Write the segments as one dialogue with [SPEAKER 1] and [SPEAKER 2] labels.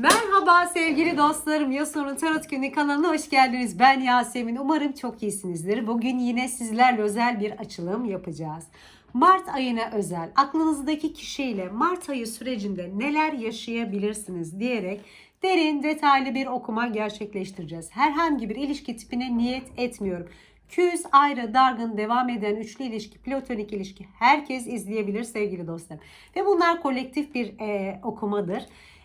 [SPEAKER 1] Merhaba sevgili dostlarım. Yasun'un Tarot Günü kanalına hoş geldiniz. Ben Yasemin. Umarım çok iyisinizdir. Bugün yine sizlerle özel bir açılım yapacağız. Mart ayına özel aklınızdaki kişiyle Mart ayı sürecinde neler yaşayabilirsiniz diyerek derin detaylı bir okuma gerçekleştireceğiz. Herhangi bir ilişki tipine niyet etmiyorum. Küs, ayrı, dargın, devam eden üçlü ilişki, platonik ilişki herkes izleyebilir sevgili dostlarım. Ve bunlar kolektif bir e, okumadır.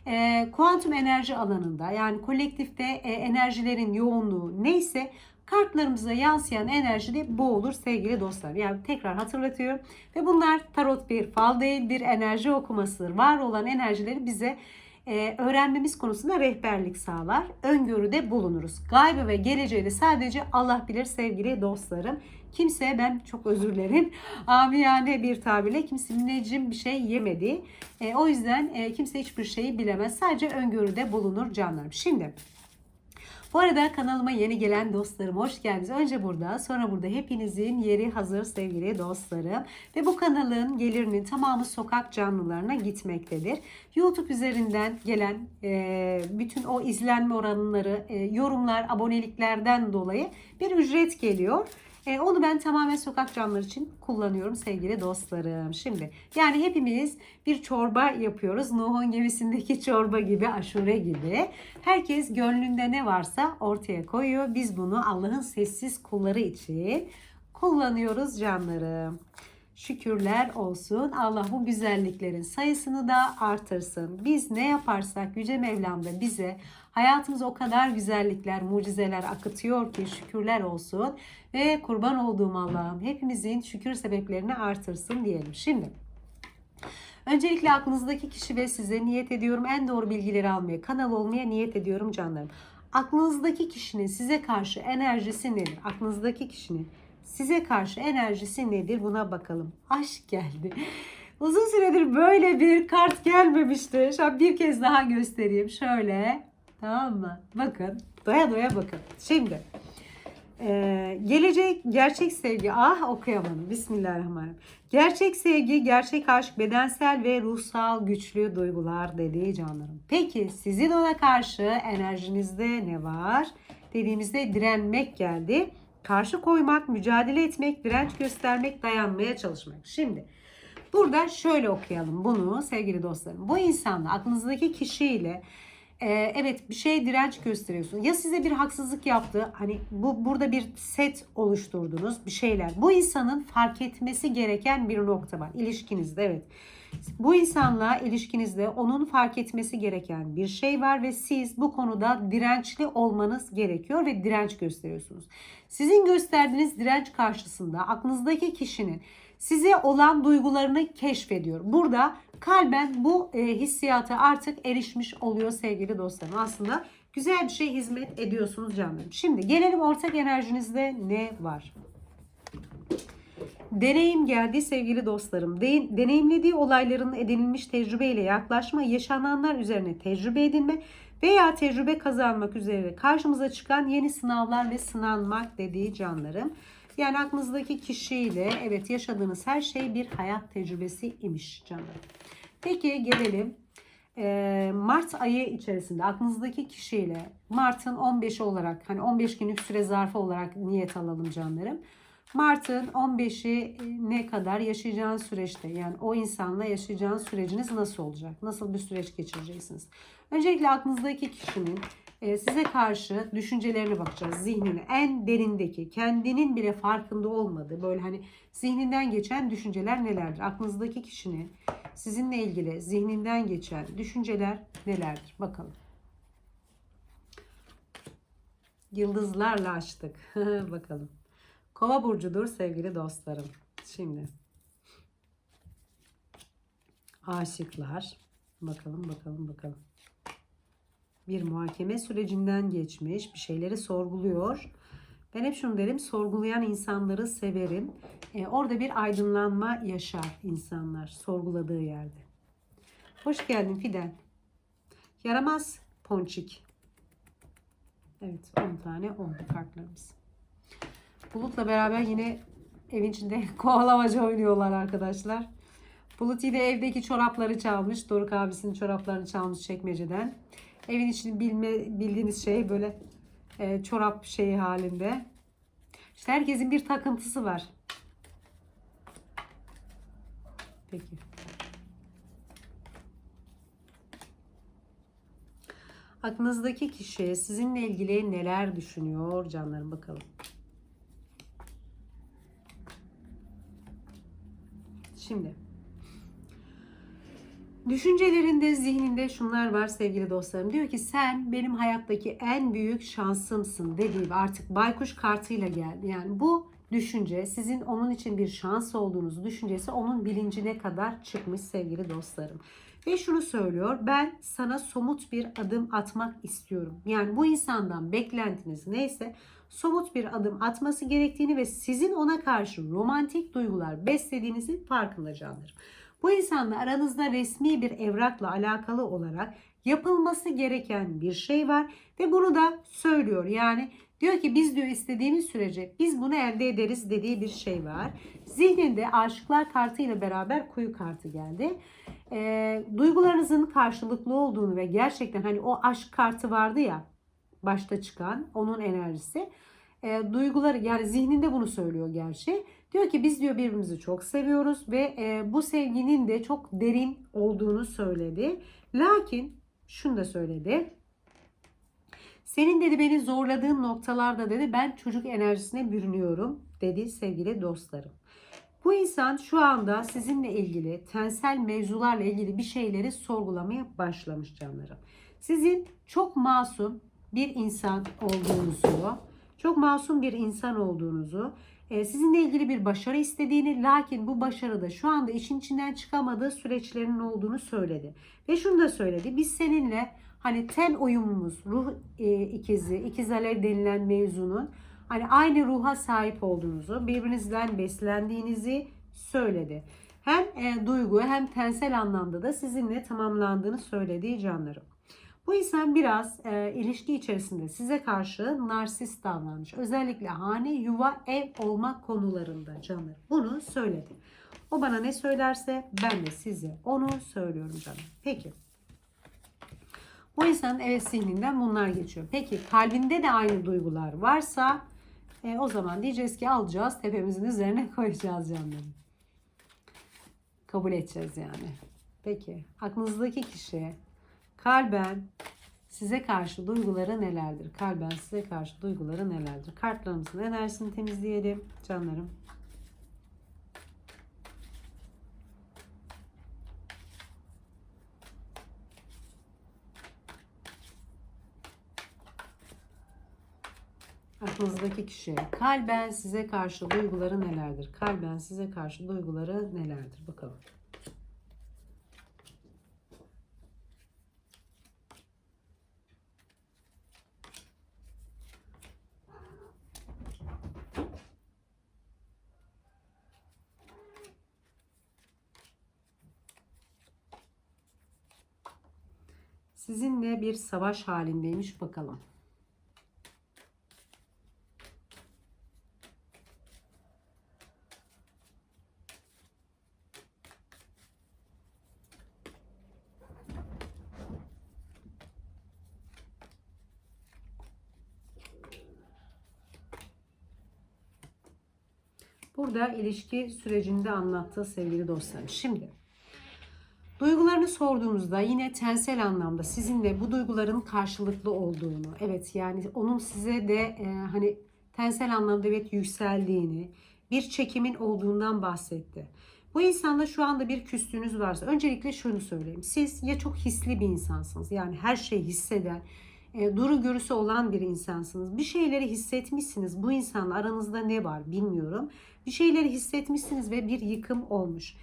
[SPEAKER 1] E, kuantum enerji alanında yani kolektifte e, enerjilerin yoğunluğu neyse kartlarımıza yansıyan enerji de bu olur sevgili dostlar. Yani tekrar hatırlatıyorum. Ve bunlar tarot bir fal değil bir enerji okumasıdır. Var olan enerjileri bize e, öğrenmemiz konusunda rehberlik sağlar. Öngörüde bulunuruz. Gaybı ve geleceği de sadece Allah bilir sevgili dostlarım. Kimse ben çok özür dilerim. Amiyane bir tabirle kimse müneccim bir şey yemedi. E, o yüzden e, kimse hiçbir şeyi bilemez. Sadece öngörüde bulunur canlarım. Şimdi bu arada kanalıma yeni gelen dostlarım hoş geldiniz. Önce burada sonra burada hepinizin yeri hazır sevgili dostlarım. Ve bu kanalın gelirinin tamamı sokak canlılarına gitmektedir. YouTube üzerinden gelen e, bütün o izlenme oranları, e, yorumlar, aboneliklerden dolayı bir ücret geliyor. E, onu ben tamamen sokak canlıları için kullanıyorum sevgili dostlarım. Şimdi yani hepimiz bir çorba yapıyoruz. Nuh'un gemisindeki çorba gibi, aşure gibi. Herkes gönlünde ne varsa ortaya koyuyor. Biz bunu Allah'ın sessiz kulları için kullanıyoruz canlarım. Şükürler olsun. Allah bu güzelliklerin sayısını da artırsın. Biz ne yaparsak Yüce Mevlam da bize hayatımıza o kadar güzellikler, mucizeler akıtıyor ki şükürler olsun. Ve kurban olduğum Allah'ım hepimizin şükür sebeplerini artırsın diyelim. Şimdi Öncelikle aklınızdaki kişi ve size niyet ediyorum en doğru bilgileri almaya, kanal olmaya niyet ediyorum canlarım. Aklınızdaki kişinin size karşı enerjisi nedir? Aklınızdaki kişinin size karşı enerjisi nedir? Buna bakalım. Aşk geldi. Uzun süredir böyle bir kart gelmemişti. Şu bir kez daha göstereyim. Şöyle. Tamam mı? Bakın. Doya doya bakın. Şimdi. Ee, gelecek gerçek sevgi. Ah okuyamadım. Bismillahirrahmanirrahim. Gerçek sevgi, gerçek aşk, bedensel ve ruhsal güçlü duygular dediği canlarım. Peki sizin ona karşı enerjinizde ne var? Dediğimizde direnmek geldi. Karşı koymak, mücadele etmek, direnç göstermek, dayanmaya çalışmak. Şimdi burada şöyle okuyalım bunu sevgili dostlarım. Bu insanla aklınızdaki kişiyle e, evet bir şeye direnç gösteriyorsun. Ya size bir haksızlık yaptı. Hani bu burada bir set oluşturdunuz bir şeyler. Bu insanın fark etmesi gereken bir nokta var ilişkinizde evet. Bu insanla ilişkinizde onun fark etmesi gereken bir şey var ve siz bu konuda dirençli olmanız gerekiyor ve direnç gösteriyorsunuz. Sizin gösterdiğiniz direnç karşısında aklınızdaki kişinin size olan duygularını keşfediyor. Burada kalben bu e, hissiyata artık erişmiş oluyor sevgili dostlarım. Aslında güzel bir şey hizmet ediyorsunuz canlarım. Şimdi gelelim ortak enerjinizde ne var? Deneyim geldi sevgili dostlarım. De- deneyimlediği olayların edinilmiş tecrübeyle yaklaşma, yaşananlar üzerine tecrübe edinme veya tecrübe kazanmak üzere karşımıza çıkan yeni sınavlar ve sınanmak dediği canlarım. Yani aklınızdaki kişiyle evet yaşadığınız her şey bir hayat tecrübesi imiş canlarım. Peki gelelim ee, Mart ayı içerisinde aklınızdaki kişiyle Mart'ın 15'i olarak hani 15 günlük süre zarfı olarak niyet alalım canlarım. Mart'ın 15'i ne kadar yaşayacağın süreçte yani o insanla yaşayacağın süreciniz nasıl olacak? Nasıl bir süreç geçireceksiniz? Öncelikle aklınızdaki kişinin e, size karşı düşüncelerine bakacağız. Zihnine en derindeki kendinin bile farkında olmadığı böyle hani zihninden geçen düşünceler nelerdir? Aklınızdaki kişinin sizinle ilgili zihninden geçen düşünceler nelerdir? Bakalım. Yıldızlarla açtık. Bakalım. Kova burcudur sevgili dostlarım. Şimdi aşıklar. Bakalım bakalım bakalım. Bir muhakeme sürecinden geçmiş. Bir şeyleri sorguluyor. Ben hep şunu derim. Sorgulayan insanları severim. Ee, orada bir aydınlanma yaşar insanlar sorguladığı yerde. Hoş geldin Fidel. Yaramaz ponçik. Evet 10 tane 10 kartlarımız. Bulut'la beraber yine evin içinde kovalamaca oynuyorlar arkadaşlar. Bulut yine evdeki çorapları çalmış. Doruk abisinin çoraplarını çalmış çekmeceden. Evin içini bilme, bildiğiniz şey böyle e, çorap şeyi halinde. İşte herkesin bir takıntısı var. Peki. Aklınızdaki kişi sizinle ilgili neler düşünüyor canlarım bakalım. Şimdi düşüncelerinde, zihninde şunlar var sevgili dostlarım. Diyor ki sen benim hayattaki en büyük şansımsın dediği artık baykuş kartıyla geldi. Yani bu düşünce sizin onun için bir şans olduğunuzu düşüncesi onun bilincine kadar çıkmış sevgili dostlarım. Ve şunu söylüyor ben sana somut bir adım atmak istiyorum. Yani bu insandan beklentiniz neyse somut bir adım atması gerektiğini ve sizin ona karşı romantik duygular beslediğinizin farkında candır. Bu insanla aranızda resmi bir evrakla alakalı olarak yapılması gereken bir şey var ve bunu da söylüyor. Yani diyor ki biz diyor istediğimiz sürece biz bunu elde ederiz dediği bir şey var. Zihninde aşıklar kartı ile beraber kuyu kartı geldi. E, duygularınızın karşılıklı olduğunu ve gerçekten hani o aşk kartı vardı ya başta çıkan onun enerjisi e, duyguları yani zihninde bunu söylüyor gerçi. Diyor ki biz diyor birbirimizi çok seviyoruz ve e, bu sevginin de çok derin olduğunu söyledi. Lakin şunu da söyledi. Senin dedi beni zorladığın noktalarda dedi ben çocuk enerjisine bürünüyorum dedi sevgili dostlarım. Bu insan şu anda sizinle ilgili tensel mevzularla ilgili bir şeyleri sorgulamaya başlamış canlarım. Sizin çok masum bir insan olduğunuzu, çok masum bir insan olduğunuzu, e, sizinle ilgili bir başarı istediğini lakin bu başarıda şu anda işin içinden çıkamadığı süreçlerin olduğunu söyledi. Ve şunu da söyledi. Biz seninle hani ten uyumumuz, ruh e, ikizi, ikiz alev denilen mevzunun hani aynı ruha sahip olduğunuzu, birbirinizden beslendiğinizi söyledi. Hem e, duygu hem tensel anlamda da sizinle tamamlandığını söylediği canlarım. Bu insan biraz e, ilişki içerisinde size karşı narsist davranmış. Özellikle hane, yuva, ev olma konularında canım. Bunu söyledi. O bana ne söylerse ben de size onu söylüyorum canım. Peki. Bu insanın evet zihninden bunlar geçiyor. Peki kalbinde de aynı duygular varsa e, o zaman diyeceğiz ki alacağız tepemizin üzerine koyacağız canlarım. Kabul edeceğiz yani. Peki aklınızdaki kişi kalben size karşı duyguları nelerdir? Kalben size karşı duyguları nelerdir? Kartlarımızın enerjisini temizleyelim canlarım. Aklınızdaki kişi kalben size karşı duyguları nelerdir? Kalben size karşı duyguları nelerdir? Bakalım. Sizinle bir savaş halindeymiş bakalım. Burada ilişki sürecinde anlattığı sevgili dostlarım. Şimdi sorduğumuzda yine tensel anlamda sizinle bu duyguların karşılıklı olduğunu, evet yani onun size de e, hani tensel anlamda evet yükseldiğini, bir çekimin olduğundan bahsetti. Bu insanla şu anda bir küstüğünüz varsa öncelikle şunu söyleyeyim. Siz ya çok hisli bir insansınız yani her şeyi hisseden, e, duru görüsü olan bir insansınız. Bir şeyleri hissetmişsiniz. Bu insanla aranızda ne var bilmiyorum. Bir şeyleri hissetmişsiniz ve bir yıkım olmuş.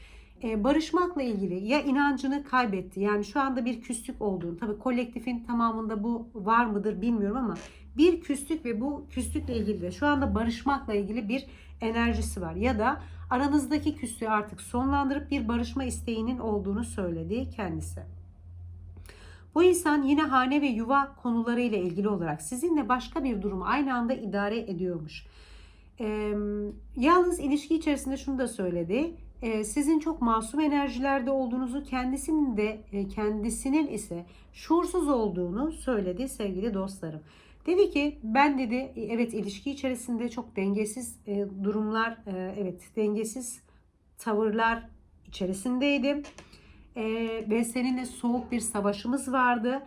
[SPEAKER 1] E, barışmakla ilgili ya inancını kaybetti. Yani şu anda bir küslük olduğunu. Tabii kolektifin tamamında bu var mıdır bilmiyorum ama bir küslük ve bu küslükle ilgili de şu anda barışmakla ilgili bir enerjisi var. Ya da aranızdaki küslüğü artık sonlandırıp bir barışma isteğinin olduğunu söyledi kendisi. Bu insan yine hane ve yuva konularıyla ilgili olarak sizinle başka bir durumu aynı anda idare ediyormuş. Ee, yalnız ilişki içerisinde şunu da söyledi. E, sizin çok masum enerjilerde olduğunuzu, kendisinin de e, kendisinin ise şuursuz olduğunu söyledi sevgili dostlarım. Dedi ki ben dedi evet ilişki içerisinde çok dengesiz e, durumlar, e, evet dengesiz tavırlar içerisindeydim. Ve seninle soğuk bir savaşımız vardı.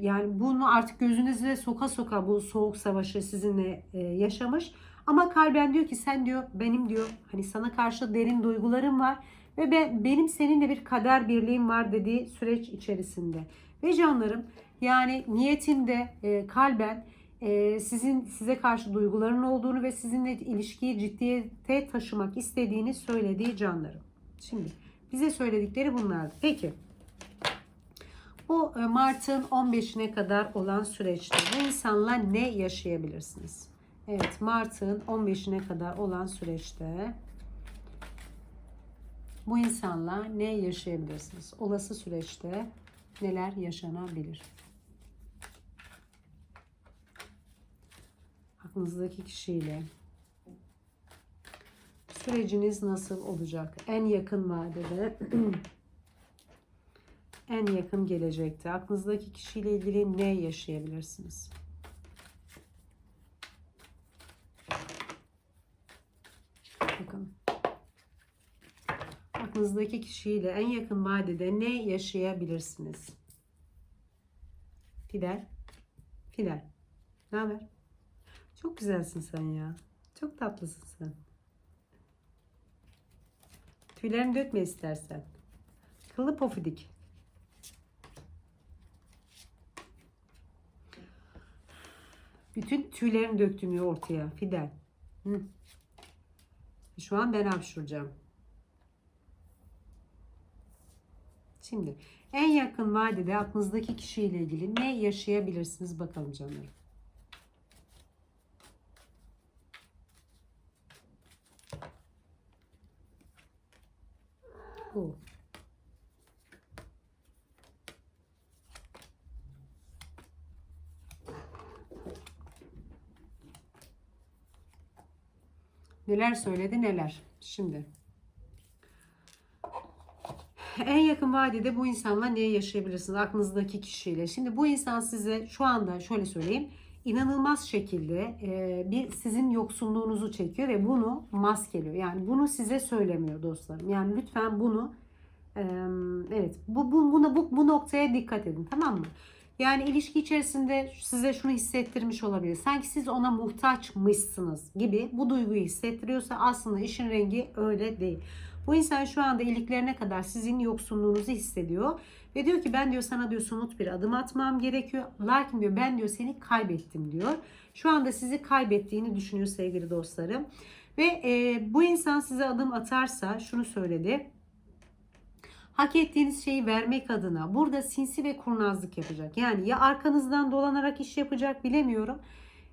[SPEAKER 1] Yani bunu artık gözünüzle soka soka bu soğuk savaşı sizinle yaşamış. Ama kalben diyor ki sen diyor benim diyor hani sana karşı derin duygularım var ve ben, benim seninle bir kader birliğim var dediği süreç içerisinde. Ve canlarım yani niyetinde e, kalben e, sizin size karşı duyguların olduğunu ve sizinle ilişkiyi ciddiyete taşımak istediğini söylediği canlarım. Şimdi bize söyledikleri bunlardı. Peki. Bu e, Mart'ın 15'ine kadar olan süreçte bu insanla ne yaşayabilirsiniz? Evet, Mart'ın 15'ine kadar olan süreçte bu insanla ne yaşayabilirsiniz? Olası süreçte neler yaşanabilir? Aklınızdaki kişiyle süreciniz nasıl olacak? En yakın vadede en yakın gelecekte aklınızdaki kişiyle ilgili ne yaşayabilirsiniz? Bakın. Aklınızdaki kişiyle en yakın vadede ne yaşayabilirsiniz? Fidel. Fidel. Ne haber? Çok güzelsin sen ya. Çok tatlısın sen. Tüylerini dökme istersen. Kıllı pofidik. Bütün tüylerini döktüm ortaya Fidel. Hı. Şu an ben hapşuracağım. Şimdi en yakın vadede aklınızdaki kişiyle ilgili ne yaşayabilirsiniz bakalım canlarım. Bu. Neler söyledi neler. Şimdi. En yakın vadede bu insanla ne yaşayabilirsiniz? Aklınızdaki kişiyle. Şimdi bu insan size şu anda şöyle söyleyeyim. inanılmaz şekilde e, bir sizin yoksunluğunuzu çekiyor ve bunu maskeliyor. Yani bunu size söylemiyor dostlarım. Yani lütfen bunu e, evet bu, bu, buna, bu, bu noktaya dikkat edin tamam mı? Yani ilişki içerisinde size şunu hissettirmiş olabilir. Sanki siz ona muhtaçmışsınız gibi bu duyguyu hissettiriyorsa aslında işin rengi öyle değil. Bu insan şu anda iliklerine kadar sizin yoksunluğunuzu hissediyor. Ve diyor ki ben diyor sana diyor somut bir adım atmam gerekiyor. Lakin diyor ben diyor seni kaybettim diyor. Şu anda sizi kaybettiğini düşünüyor sevgili dostlarım. Ve e, bu insan size adım atarsa şunu söyledi hak ettiğiniz şeyi vermek adına burada sinsi ve kurnazlık yapacak. Yani ya arkanızdan dolanarak iş yapacak bilemiyorum.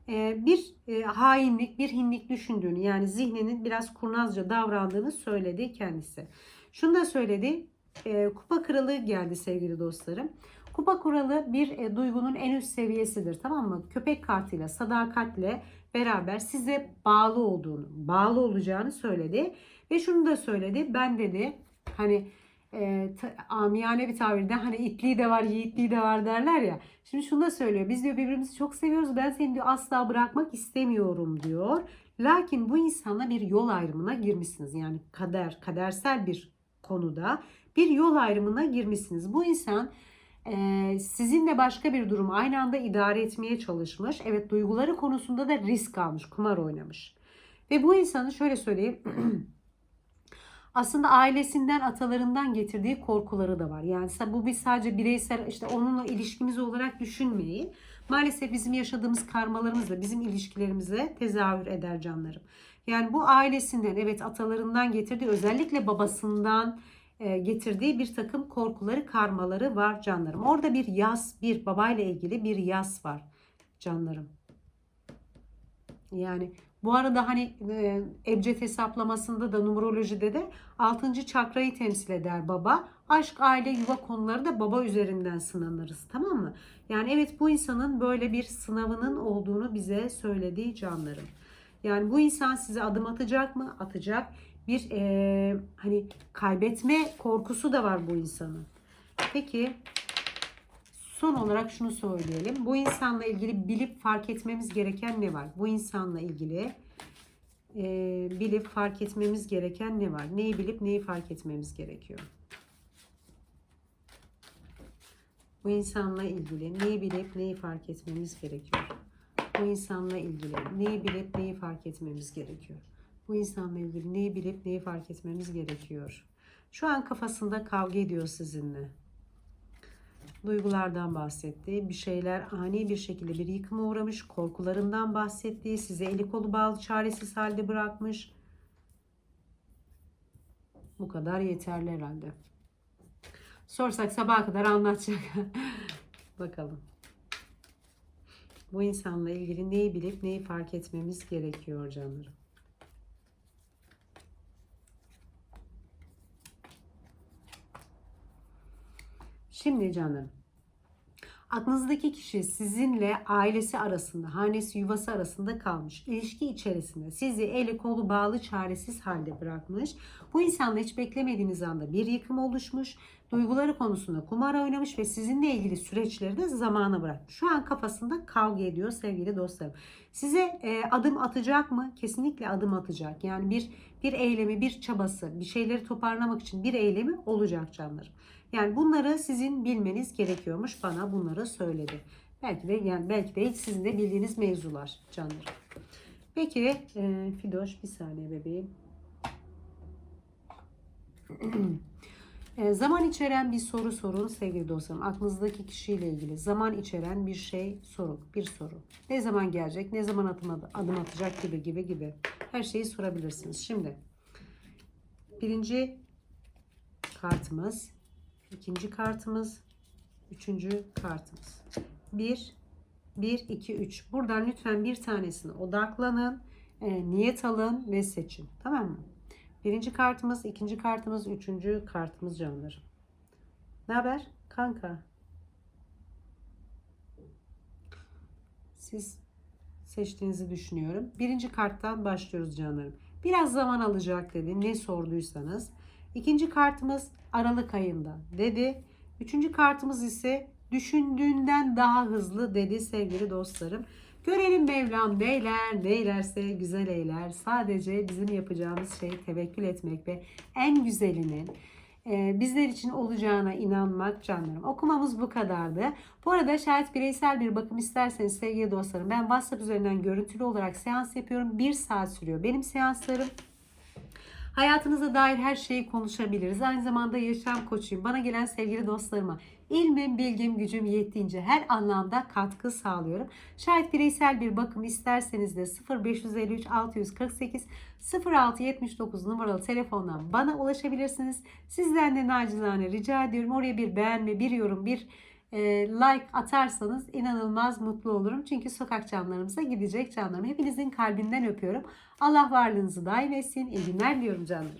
[SPEAKER 1] Ee, bir e, hainlik, bir hinlik düşündüğünü yani zihninin biraz kurnazca davrandığını söyledi kendisi. Şunu da söyledi. E, kupa kralı geldi sevgili dostlarım. Kupa kralı bir e, duygunun en üst seviyesidir tamam mı? Köpek kartıyla, sadakatle beraber size bağlı olduğunu, bağlı olacağını söyledi. Ve şunu da söyledi. Ben dedi hani e, ta, amiyane bir tabirde hani itliği de var yiğitliği de var derler ya. Şimdi şunu da söylüyor. Biz diyor birbirimizi çok seviyoruz. Ben seni diyor asla bırakmak istemiyorum diyor. Lakin bu insanla bir yol ayrımına girmişsiniz. Yani kader, kadersel bir konuda bir yol ayrımına girmişsiniz. Bu insan e, sizinle başka bir durum aynı anda idare etmeye çalışmış. Evet duyguları konusunda da risk almış, kumar oynamış. Ve bu insanı şöyle söyleyeyim. aslında ailesinden, atalarından getirdiği korkuları da var. Yani bu bir sadece bireysel işte onunla ilişkimiz olarak düşünmeyin. Maalesef bizim yaşadığımız karmalarımız da bizim ilişkilerimize tezahür eder canlarım. Yani bu ailesinden, evet atalarından getirdiği, özellikle babasından e, getirdiği bir takım korkuları, karmaları var canlarım. Orada bir yas, bir babayla ilgili bir yas var canlarım. Yani bu arada hani e, ebced hesaplamasında da numerolojide de 6. çakrayı temsil eder baba. Aşk, aile, yuva konuları da baba üzerinden sınanırız tamam mı? Yani evet bu insanın böyle bir sınavının olduğunu bize söylediği canlarım. Yani bu insan size adım atacak mı? Atacak. bir e, hani kaybetme korkusu da var bu insanın. Peki son olarak şunu söyleyelim. Bu insanla ilgili bilip fark etmemiz gereken ne var? Bu insanla ilgili e, bilip fark etmemiz gereken ne var? Neyi bilip neyi fark etmemiz gerekiyor? Bu insanla ilgili neyi bilip neyi fark etmemiz gerekiyor? Bu insanla ilgili neyi bilip neyi fark etmemiz gerekiyor? Bu insanla ilgili neyi bilip neyi fark etmemiz gerekiyor? Şu an kafasında kavga ediyor sizinle. Duygulardan bahsetti. Bir şeyler ani bir şekilde bir yıkıma uğramış. Korkularından bahsetti. Size eli kolu bağlı çaresiz halde bırakmış. Bu kadar yeterli herhalde. Sorsak sabaha kadar anlatacak. Bakalım. Bu insanla ilgili neyi bilip neyi fark etmemiz gerekiyor canlarım. Şimdi canım. Aklınızdaki kişi sizinle ailesi arasında, hanesi yuvası arasında kalmış. ilişki içerisinde sizi eli kolu bağlı çaresiz halde bırakmış. Bu insanla hiç beklemediğiniz anda bir yıkım oluşmuş. Duyguları konusunda kumar oynamış ve sizinle ilgili süreçleri de zamana bırakmış. Şu an kafasında kavga ediyor sevgili dostlarım. Size e, adım atacak mı? Kesinlikle adım atacak. Yani bir bir eylemi, bir çabası, bir şeyleri toparlamak için bir eylemi olacak canlarım. Yani bunları sizin bilmeniz gerekiyormuş. Bana bunları söyledi. Belki de yani belki de hiç sizin de bildiğiniz mevzular canlarım. Peki e, Fidoş bir saniye bebeğim. E, zaman içeren bir soru sorun sevgili dostlarım. Aklınızdaki kişiyle ilgili zaman içeren bir şey sorun. Bir soru. Ne zaman gelecek, ne zaman adım, adım atacak gibi gibi gibi. Her şeyi sorabilirsiniz. Şimdi birinci kartımız, ikinci kartımız, üçüncü kartımız. Bir, bir, iki, üç. Buradan lütfen bir tanesine odaklanın, e, niyet alın ve seçin. Tamam mı? Birinci kartımız, ikinci kartımız, üçüncü kartımız canlarım. Ne haber? Kanka. Siz seçtiğinizi düşünüyorum. Birinci karttan başlıyoruz canlarım. Biraz zaman alacak dedi. Ne sorduysanız. İkinci kartımız Aralık ayında dedi. Üçüncü kartımız ise düşündüğünden daha hızlı dedi sevgili dostlarım. Görelim Mevlam neyler, neylerse güzel eyler. Sadece bizim yapacağımız şey tevekkül etmek ve en güzelinin e, bizler için olacağına inanmak canlarım. Okumamız bu kadardı. Bu arada şayet bireysel bir bakım isterseniz sevgili dostlarım ben WhatsApp üzerinden görüntülü olarak seans yapıyorum. Bir saat sürüyor. Benim seanslarım Hayatınıza dair her şeyi konuşabiliriz. Aynı zamanda yaşam koçuyum. Bana gelen sevgili dostlarıma ilmim, bilgim, gücüm yettiğince her anlamda katkı sağlıyorum. Şayet bireysel bir bakım isterseniz de 0553 648 0679 numaralı telefondan bana ulaşabilirsiniz. Sizden de nacizane rica ediyorum. Oraya bir beğenme, bir yorum, bir like atarsanız inanılmaz mutlu olurum. Çünkü sokak canlarımıza gidecek canlarım. Hepinizin kalbinden öpüyorum. Allah varlığınızı daim etsin. İyi günler diyorum canlarım.